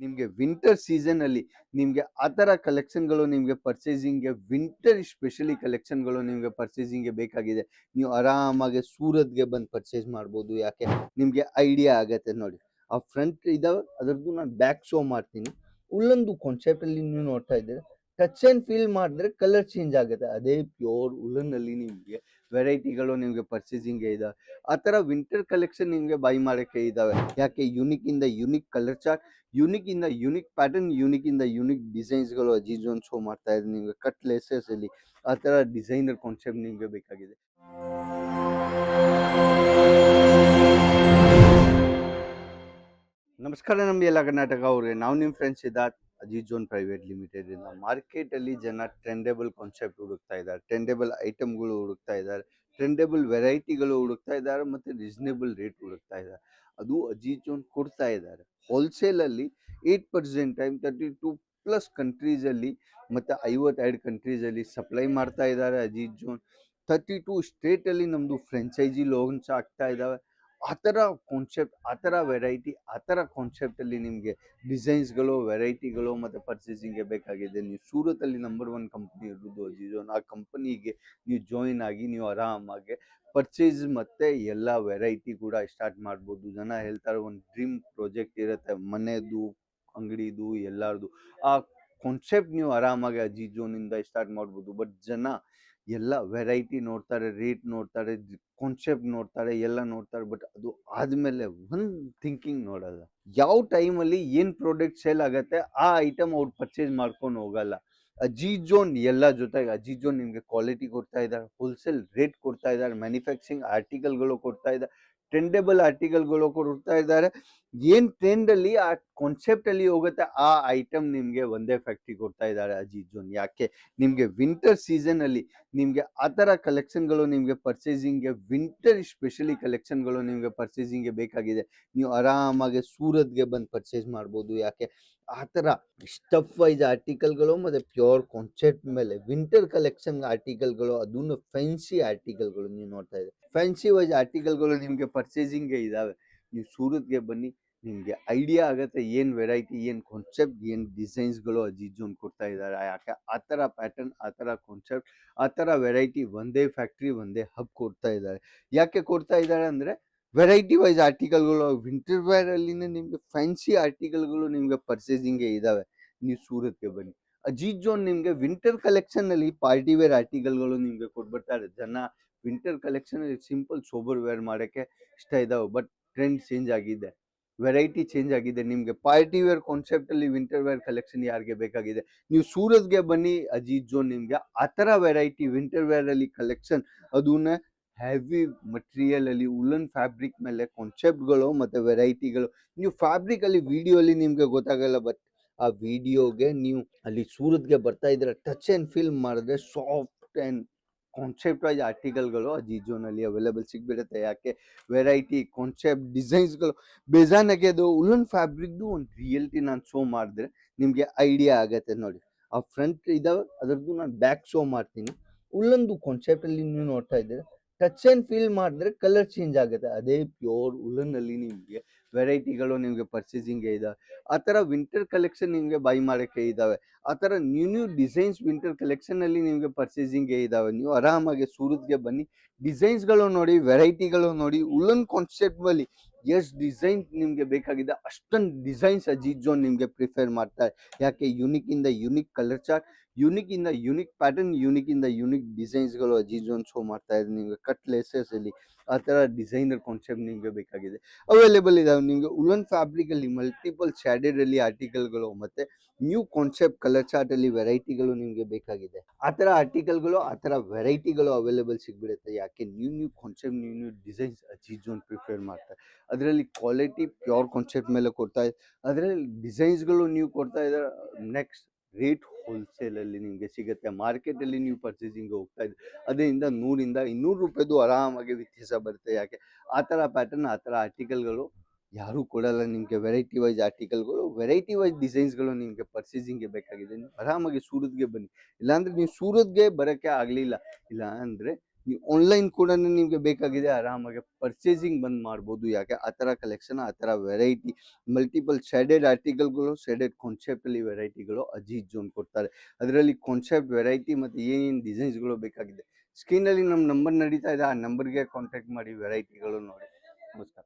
ನಿಮಗೆ winter season ಅಲ್ಲಿ ನಿಮಗೆ ಆ ಥರ ಕಲೆಕ್ಷನ್ಗಳು ನಿಮಗೆ ಪರ್ಚೇಸಿಂಗ್ಗೆ ವಿಂಟರ್ ಸ್ಪೆಷಲಿ ಕಲೆಕ್ಷನ್ಗಳು ನಿಮಗೆ ಪರ್ಚೇಸಿಂಗ್ಗೆ ಬೇಕಾಗಿದೆ. ನೀವು ಆರಾಮಾಗಿ ಸೂರತ್ಗೆ ಬಂದು ಪರ್ಚೇಸ್ ಮಾಡ್ಬೋದು ಯಾಕೆ? ನಿಮಗೆ ಐಡಿಯಾ ಆಗತ್ತೆ ನೋಡಿ. ಆ ಫ್ರಂಟ್ ಇದಾವೆ ಅದರದ್ದು ನಾನು ಬ್ಯಾಕ್ ಶೋ ಮಾಡ್ತೀನಿ. ಉಲ್ಲೊಂದು ಕಾನ್ಸೆಪ್ಟ್ ಅಲ್ಲಿ ನೀವು ನೋಡ್ತಾ ಇದ್ದೀರಾ? ಟಚ್ ಅಂಡ್ ಫೀಲ್ ಮಾಡಿದ್ರೆ ಕಲರ್ ಚೇಂಜ್ ಆಗುತ್ತೆ. ಅದೇ ಪ್ಯೂರ್ ಉಲ್ಲನ್ ಅಲ್ಲಿ ನಿಮಗೆ ವೆರೈಟಿಗಳು ನಿಮಗೆ ಪರ್ಚೇಸಿಂಗ್ಗೆ ಇದಾವೆ ಆ ಥರ ವಿಂಟರ್ ಕಲೆಕ್ಷನ್ ನಿಮಗೆ ಬೈ ಮಾಡೋಕ್ಕೆ ಇದ್ದಾವೆ ಯಾಕೆ? ಯುನಿಕ್ ಇಂದ ಯುನಿಕ್ ಕಲರ್ ಚಾರ್ಟ್ ಯುನಿಕ್ ಇಂದ ಯುನಿಕ್ ಪ್ಯಾಟರ್ನ್ ಯುನಿಕ್ ಇಂದ ಯುನಿಕ್ ಡಿಸೈನ್ಸ್ಗಳು ಒಂದು ಶೋ ಮಾಡ್ತಾ ಇದೆ ನಿಮಗೆ ಕಟ್ ಲೇಸಸ್ ಅಲ್ಲಿ. ಆ ಥರ ಡಿಸೈನರ್ ಕಾನ್ಸೆಪ್ಟ್ ನಿಮಗೆ ಬೇಕಾಗಿದೆ. ನಮಸ್ಕಾರ ನಮ್ಮ ಎಲ್ಲ ಕರ್ನಾಟಕ ಅವ್ರಿಗೆ ನಾವು ನಿಮ್ಮ friends Siddharth Ajit zone private limited ಇಂದ ಮಾರ್ಕೆಟ್ ಅಲ್ಲಿ ಜನ ಟ್ರೆಂಡೆಬಲ್ ಕಾನ್ಸೆಪ್ಟ್ ಹುಡುಕ್ತಾ ಇದ್ದಾರೆ. ಟ್ರೆಂಡೇಬಲ್ ಐಟಮ್ಗಳು ಹುಡುಕ್ತಾ ಇದ್ದಾರೆ. ಟ್ರೆಂಡೇಬಲ್ ವೆರೈಟಿಗಳು ಹುಡುಕ್ತಾ ಇದ್ದಾರೆ ಮತ್ತೆ ರೀಸನೇಬಲ್ ರೇಟ್ ಹುಡುಕ್ತಾ ಇದ್ದಾರೆ. ಅದು ಅಜಿಜೋನ್ ಜೋನ್ ಕೊಡ್ತಾ ಇದ್ದಾರೆ. ಹೋಲ್ಸೇಲ್ ಅಲ್ಲಿ eight percent time thirty two plus countries ಅಲ್ಲಿ ಮತ್ತೆ ಐವತ್ತೆರಡು ಕಂಟ್ರೀಸ್ ಅಲ್ಲಿ ಸಪ್ಲೈ ಮಾಡ್ತಾ ಇದ್ದಾರೆ ಅಜಿಜೋನ್. ಜೋನ್ ತರ್ಟಿ ಟು ಸ್ಟೇಟ್ ಅಲ್ಲಿ ನಮ್ದು ಫ್ರೆಂಚೈಸಿ ಲೋನ್ಸ್ ಆಗ್ತಾ ಇದಾವೆ ಆ ಥರ ಕಾನ್ಸೆಪ್ಟ್ ಆ ಥರ ವೆರೈಟಿ ಆ ಥರ ಕಾನ್ಸೆಪ್ಟಲ್ಲಿ ನಿಮಗೆ ಡಿಸೈನ್ಸ್ಗಳು ವೆರೈಟಿಗಳು ಮತ್ತು ಪರ್ಚೇಸಿಂಗ್ಗೆ ಬೇಕಾಗಿದೆ. ನೀವು ಸೂರತಲ್ಲಿ ನಂಬರ್ ಒನ್ ಕಂಪ್ನಿ ಇರೋದು ಅಜಿಜೋನ್ ಆ ಕಂಪನಿಗೆ ನೀವು ಜಾಯಿನ್ ಆಗಿ ನೀವು ಆರಾಮಾಗಿ ಪರ್ಚೇಸ್ ಮತ್ತು ಎಲ್ಲ ವೆರೈಟಿ ಕೂಡ ಸ್ಟಾರ್ಟ್ ಮಾಡ್ಬೋದು. ಜನ ಹೇಳ್ತಾರೆ ಒಂದು ಡ್ರೀಮ್ ಪ್ರಾಜೆಕ್ಟ್ ಇರುತ್ತೆ. ಮನೆದು, ಅಂಗಡಿದು, ಎಲ್ಲರದು. ಆ ಕಾನ್ಸೆಪ್ಟ್ ನೀವು ಆರಾಮಾಗಿ ಅಜಿಜೋನಿಂದ ಸ್ಟಾರ್ಟ್ ಮಾಡ್ಬೋದು. ಬಟ್ ಜನ ಎಲ್ಲ ವೆರೈಟಿ ನೋಡ್ತಾರೆ, ರೇಟ್ ನೋಡ್ತಾರೆ ಕಾನ್ಸೆಪ್ಟ್ ನೋಡ್ತಾರೆ, ಎಲ್ಲ ನೋಡ್ತಾರೆ, ಬಟ್ ಅದು ಆದಮೇಲೆ ಒಂದು ಥಿಂಕಿಂಗ್ ನೋಡಲ್ಲ. ಯಾವ ಟೈಮಲ್ಲಿ ಏನು ಪ್ರಾಡಕ್ಟ್ ಸೇಲ್ ಆಗುತ್ತೆ, ಆ ಐಟಮ್ ಅವ್ರು ಪರ್ಚೇಸ್ ಮಾಡ್ಕೊಂಡು ಹೋಗಲ್ಲ. ಅಜಿಜೋನ್ ಜೋನ್ ಎಲ್ಲ ಜೊತೆಗೆ ಅಜಿಜೋನ್ ಜೋನ್ ನಿಮಗೆ ಕ್ವಾಲಿಟಿ ಕೊಡ್ತಾ ಇದ್ದಾರೆ ಹೋಲ್ಸೇಲ್ ರೇಟ್ ಕೊಡ್ತಾ ಇದ್ದಾರೆ ಮ್ಯಾನುಫ್ಯಾಕ್ಚರಿಂಗ್ ಆರ್ಟಿಕಲ್ಗಳು ಕೊಡ್ತಾ ಇದ್ದಾರೆ ಟ್ರೆಂಡೇಬಲ್ ಆರ್ಟಿಕಲ್ಗಳು ಕೊಡ್ತಾ ಇದ್ದಾರೆ. ಏನು ಟ್ರೆಂಡಲ್ಲಿ ಆ ಕಾನ್ಸೆಪ್ಟಲ್ಲಿ ಹೋಗುತ್ತೆ, ಆ ಐಟಮ್ ನಿಮಗೆ ಒಂದೇ ಫ್ಯಾಕ್ಟ್ರಿ ಕೊಡ್ತಾ ಇದ್ದಾರೆ ಅಜೀಜ್ ಜೋನ್. ಯಾಕೆ? ನಿಮಗೆ ವಿಂಟರ್ ಸೀಸನಲ್ಲಿ ನಿಮಗೆ ಆ ಥರ ಕಲೆಕ್ಷನ್ಗಳು ನಿಮಗೆ ಪರ್ಚೇಸಿಂಗ್ಗೆ ವಿಂಟರ್ ಸ್ಪೆಷಲಿ ಕಲೆಕ್ಷನ್ಗಳು ನಿಮಗೆ ಪರ್ಚೇಸಿಂಗ್ಗೆ ಬೇಕಾಗಿದೆ. ನೀವು ಆರಾಮಾಗಿ ಸೂರತ್ಗೆ ಬಂದು ಪರ್ಚೇಸ್ ಮಾಡ್ಬೋದು. ಯಾಕೆ? ಆ ಥರ ಸ್ಟಫ್ ವೈಸ್ ಆರ್ಟಿಕಲ್ಗಳು ಮತ್ತು ಪ್ಯೂರ್ ಕಾನ್ಸೆಪ್ಟ್ ಮೇಲೆ ವಿಂಟರ್ ಕಲೆಕ್ಷನ್ ಆರ್ಟಿಕಲ್ಗಳು ಅದನ್ನು ಫ್ಯಾನ್ಸಿ ಆರ್ಟಿಕಲ್ಗಳು ನೀವು ನೋಡ್ತಾ ಇದ್ದೀವಿ ಫ್ಯಾನ್ಸಿ ವೈಸ್ ಆರ್ಟಿಕಲ್ಗಳು ನಿಮಗೆ ಪರ್ಚೇಸಿಂಗೇ ಇದ್ದಾವೆ ನೀವು ಸೂರತ್ಗೆ ಬನ್ನಿ, ನಿಮಗೆ ಐಡಿಯಾ ಆಗುತ್ತೆ ಏನು ವೆರೈಟಿ ಏನು ಕಾನ್ಸೆಪ್ಟ್ ಏನು ಡಿಸೈನ್ಸ್ಗಳು ಅಜಿಜೋನ್ ಕೊಡ್ತಾ ಇದ್ದಾರೆ. ಯಾಕೆ? ಆ ಥರ ಪ್ಯಾಟರ್ನ್ ಆ ಥರ ಕಾನ್ಸೆಪ್ಟ್ ಆ ಥರ ವೆರೈಟಿ ಒಂದೇ ಫ್ಯಾಕ್ಟ್ರಿ ಒಂದೇ ಹಬ್ ಕೊಡ್ತಾ ಇದ್ದಾರೆ. ಯಾಕೆ ಕೊಡ್ತಾ ಇದ್ದಾರೆ ಅಂದರೆ ವೆರೈಟಿ ವೈಸ್ ಆರ್ಟಿಕಲ್ಗಳು ವಿಂಟರ್ ವೇರಲ್ಲಿನೇ ನಿಮಗೆ ಫ್ಯಾನ್ಸಿ ಆರ್ಟಿಕಲ್ಗಳು ನಿಮಗೆ ಪರ್ಚೇಸಿಂಗ್ಗೆ ಇದಾವೆ. ನೀವು ಸೂರತ್ಗೆ ಬನ್ನಿ. ಅಜೀತ್ ಜೋನ್ ನಿಮಗೆ ವಿಂಟರ್ ಕಲೆಕ್ಷನಲ್ಲಿ ಪಾರ್ಟಿ ವೇರ್ ಆರ್ಟಿಕಲ್ಗಳು ನಿಮಗೆ ಕೊಟ್ಬಿಡ್ತಾರೆ. ಜನ ವಿಂಟರ್ ಕಲೆಕ್ಷನಲ್ಲಿ ಸಿಂಪಲ್ ಸೋಬರ್ ವೇರ್ ಮಾಡೋಕ್ಕೆ ಇಷ್ಟ ಇದಾವೆ. ಬಟ್ ಟ್ರೆಂಡ್ ಚೇಂಜ್ ಆಗಿದೆ. ವೆರೈಟಿ ಚೇಂಜ್ ಆಗಿದೆ. ನಿಮಗೆ ಪಾರ್ಟಿ ವೇರ್ ಕಾನ್ಸೆಪ್ಟಲ್ಲಿ ವಿಂಟರ್ ವೇರ್ ಕಲೆಕ್ಷನ್ ಯಾರಿಗೆ ಬೇಕಾಗಿದೆ? ನೀವು ಸೂರತ್ಗೆ ಬನ್ನಿ, ಅಜೀತ್ ಜೋನ್ ನಿಮಗೆ ಆ ಥರ ವೆರೈಟಿ ವಿಂಟರ್ ವೇರಲ್ಲಿ ಕಲೆಕ್ಷನ್ ಅದನ್ನ ಹೆವಿ ಮಟೀರಿಯಲ್ ಅಲ್ಲಿ ಉಲನ್ ಫ್ಯಾಬ್ರಿಕ್ ಮೇಲೆ ಕಾನ್ಸೆಪ್ಟ್ಗಳು ಮತ್ತು ವೆರೈಟಿಗಳು ನೀವು ಫ್ಯಾಬ್ರಿಕ್ ಅಲ್ಲಿ ವಿಡಿಯೋ ಅಲ್ಲಿ ನಿಮಗೆ ಗೊತ್ತಾಗಲ್ಲ ಬಟ್ ಆ ವಿಡಿಯೋಗೆ ನೀವು ಅಲ್ಲಿ ಸೂರತ್ಗೆ ಬರ್ತಾ ಇದ್ರೆ ಟಚ್ ಆ್ಯಂಡ್ ಫೀಲ್ ಮಾಡಿದ್ರೆ ಸಾಫ್ಟ್ ಆ್ಯಂಡ್ ಕಾನ್ಸೆಪ್ಟ್ ವೈಸ್ ಆರ್ಟಿಕಲ್ಗಳು ಅಜಿಜೋನಲ್ಲಿ ಅವೈಲೇಬಲ್ ಸಿಗ್ಬಿಡುತ್ತೆ. ಯಾಕೆ? ವೆರೈಟಿ ಕಾನ್ಸೆಪ್ಟ್ ಡಿಸೈನ್ಸ್ಗಳು ಬೇಜಾನಾಗೆ ಅದು ಉಲ್ಲನ್ ಫ್ಯಾಬ್ರಿಕ್ದು ಒಂದು ರಿಯಲ್ಟಿ ನಾನು ಶೋ ಮಾಡಿದ್ರೆ ನಿಮಗೆ ಐಡಿಯಾ ಆಗತ್ತೆ ನೋಡಿ. ಆ ಫ್ರಂಟ್ ಇದಾವೆ, ಅದರದ್ದು ನಾನು ಬ್ಯಾಕ್ ಶೋ ಮಾಡ್ತೀನಿ. ಉಲ್ಲೊಂದು ಕಾನ್ಸೆಪ್ಟಲ್ಲಿ ನೀವು ನೋಡ್ತಾ ಇದ್ದೀರಾ ಟಚ್ ಅಂಡ್ ಫೀಲ್ ಮಾಡಿದ್ರೆ ಕಲರ್ ಚೇಂಜ್ ಆಗುತ್ತೆ. ಅದೇ ಪ್ಯೂರ್ ಉಲ್ಲನ್ನಲ್ಲಿ ನಿಮಗೆ ವೆರೈಟಿಗಳು ನಿಮಗೆ ಪರ್ಚೇಸಿಂಗ್ ಇದಾವೆ ಆ ಥರ ವಿಂಟರ್ ಕಲೆಕ್ಷನ್ ನಿಮಗೆ ಬೈ ಮಾಡೋಕ್ಕೆ ಇದ್ದಾವೆ. ಆ ಥರ ನ್ಯೂ ನ್ಯೂ ಡಿಸೈನ್ಸ್ ವಿಂಟರ್ ಕಲೆಕ್ಷನಲ್ಲಿ ನಿಮಗೆ ಪರ್ಚೇಸಿಂಗ್ ಇದ್ದಾವೆ. ನೀವು ಆರಾಮಾಗಿ ಸೂರತ್ಗೆ ಬನ್ನಿ. ಡಿಸೈನ್ಸ್ಗಳು ನೋಡಿ, ವೆರೈಟಿಗಳು ನೋಡಿ ಉಲ್ಲನ್ ಕಾನ್ಸೆಪ್ಟಲ್ಲಿ ಎಷ್ಟು ಡಿಸೈನ್ ನಿಮಗೆ ಬೇಕಾಗಿದೆ, ಅಷ್ಟೊಂದು ಡಿಸೈನ್ಸ್ ಅಜಿತ್ ಜೋನ್ ನಿಮಗೆ ಪ್ರಿಫೇರ್ ಮಾಡ್ತಾರೆ ಯಾಕೆ? ಯುನಿಕ್ ಇಂದ ಯುನಿಕ್ ಕಲರ್ ಚಾರ್ಟ್ ಯುನಿಕ್ ಇಂದ ಯುನಿಕ್ ಪ್ಯಾಟರ್ನ್ ಯುನಿಕ್ ಇಂದ ಯುನಿಕ್ ಡಿಸೈನ್ಸ್ಗಳು ಅಜಿತ್ ಜೋನ್ ಶೋ ಮಾಡ್ತಾ ನಿಮಗೆ ಕಟ್ ಲೇಸಸ್ ಅಲ್ಲಿ. ಆ ಥರ ಡಿಸೈನರ್ ಕಾನ್ಸೆಪ್ಟ್ ನಿಮಗೆ ಬೇಕಾಗಿದೆ. ಅವೈಲೇಬಲ್ ಇದಾವೆ. ನಿಮಗೆ ಉಲನ್ ಫ್ಯಾಬ್ರಿಕ್ ಅಲ್ಲಿ ಮಲ್ಟಿಪಲ್ ಶೇಡೆಡ್ ಅಲ್ಲಿ ಆರ್ಟಿಕಲ್ಗಳು ಮತ್ತೆ ನ್ಯೂ ಕಾನ್ಸೆಪ್ಟ್ ಕಲರ್ ಚಾರ್ಟ್ ಅಲ್ಲಿ ವೆರೈಟಿಗಳು ನಿಮಗೆ ಬೇಕಾಗಿದೆ. ಆ ಥರ ಆರ್ಟಿಕಲ್ಗಳು ಆ ಥರ ವೆರೈಟಿಗಳು ಅವೈಲೇಬಲ್ ಸಿಗ್ಬಿಡುತ್ತೆ. ಯಾಕೆ? New new concept new new designs Ajit zone prefer ಮಾಡ್ತಾರೆ. ಅದರಲ್ಲಿ ಕ್ವಾಲಿಟಿ ಪ್ಯೂರ್ ಕಾನ್ಸೆಪ್ಟ್ ಮೇಲೆ ಕೊಡ್ತಾ ಇದೆ, ಅದರಲ್ಲಿ ಡಿಸೈನ್ಸ್ಗಳು ನೀವು ಕೊಡ್ತಾ ಇದ್ದಾರೆ ನೆಕ್ಸ್ಟ್ ರೇಟ್ ಹೋಲ್ಸೇಲಲ್ಲಿ ನಿಮಗೆ ಸಿಗುತ್ತೆ. ಮಾರ್ಕೆಟಲ್ಲಿ ನೀವು ಪರ್ಚೇಸಿಂಗ್ ಹೋಗ್ತಾ ಇದ್ದೀವಿ ಅದರಿಂದ ನೂರಿಂದ ಇನ್ನೂರು ರೂಪಾಯಿದು ಆರಾಮಾಗಿ ವ್ಯತ್ಯಾಸ ಬರುತ್ತೆ. ಯಾಕೆ? ಆ ಥರ ಪ್ಯಾಟರ್ನ್ ಆ ಥರ ಆರ್ಟಿಕಲ್ಗಳು ಯಾರೂ ಕೊಡಲ್ಲ ನಿಮಗೆ. ವೆರೈಟಿ ವೈಸ್ ಆರ್ಟಿಕಲ್ಗಳು ವೆರೈಟಿ ವೈಸ್ ಡಿಸೈನ್ಸ್ಗಳು ನಿಮಗೆ ಪರ್ಚೇಸಿಂಗ್ಗೆ ಬೇಕಾಗಿದೆ. ನೀವು ಆರಾಮಾಗಿ ಸೂರತ್ಗೆ ಬನ್ನಿ. ಇಲ್ಲಾಂದರೆ ನೀವು ಸೂರತ್ಗೆ ಬರೋಕ್ಕೆ ಆಗಲಿಲ್ಲ. ಇಲ್ಲ ನೀವು ಆನ್ಲೈನ್ ಕೂಡ ನಿಮಗೆ ಬೇಕಾಗಿದೆ ಆರಾಮಾಗಿ ಪರ್ಚೇಸಿಂಗ್ ಬಂದ್ ಮಾಡ್ಬೋದು. ಯಾಕೆ? ಆ ಥರ ಕಲೆಕ್ಷನ್ ಆ ಥರ ವೆರೈಟಿ ಮಲ್ಟಿಪಲ್ ಶೇಡೆಡ್ ಆರ್ಟಿಕಲ್ಗಳು ಶೇಡೆಡ್ ಕಾನ್ಸೆಪ್ಟಲ್ಲಿ ವೆರೈಟಿಗಳು ಅಜೀಜ್ ಜೋನ್ ಕೊಡ್ತಾರೆ. ಅದರಲ್ಲಿ ಕಾನ್ಸೆಪ್ಟ್ ವೆರೈಟಿ ಮತ್ತು ಏನೇನು ಡಿಸೈನ್ಸ್ಗಳು ಬೇಕಾಗಿದೆ? ಸ್ಕ್ರೀನಲ್ಲಿ ನಮ್ಮ ನಂಬರ್ ನಡೀತಾ ಇದೆ. ಆ ನಂಬರ್ಗೆ ಕಾಂಟ್ಯಾಕ್ಟ್ ಮಾಡಿ ವೆರೈಟಿಗಳು ನೋಡಿ. ನಮಸ್ಕಾರ.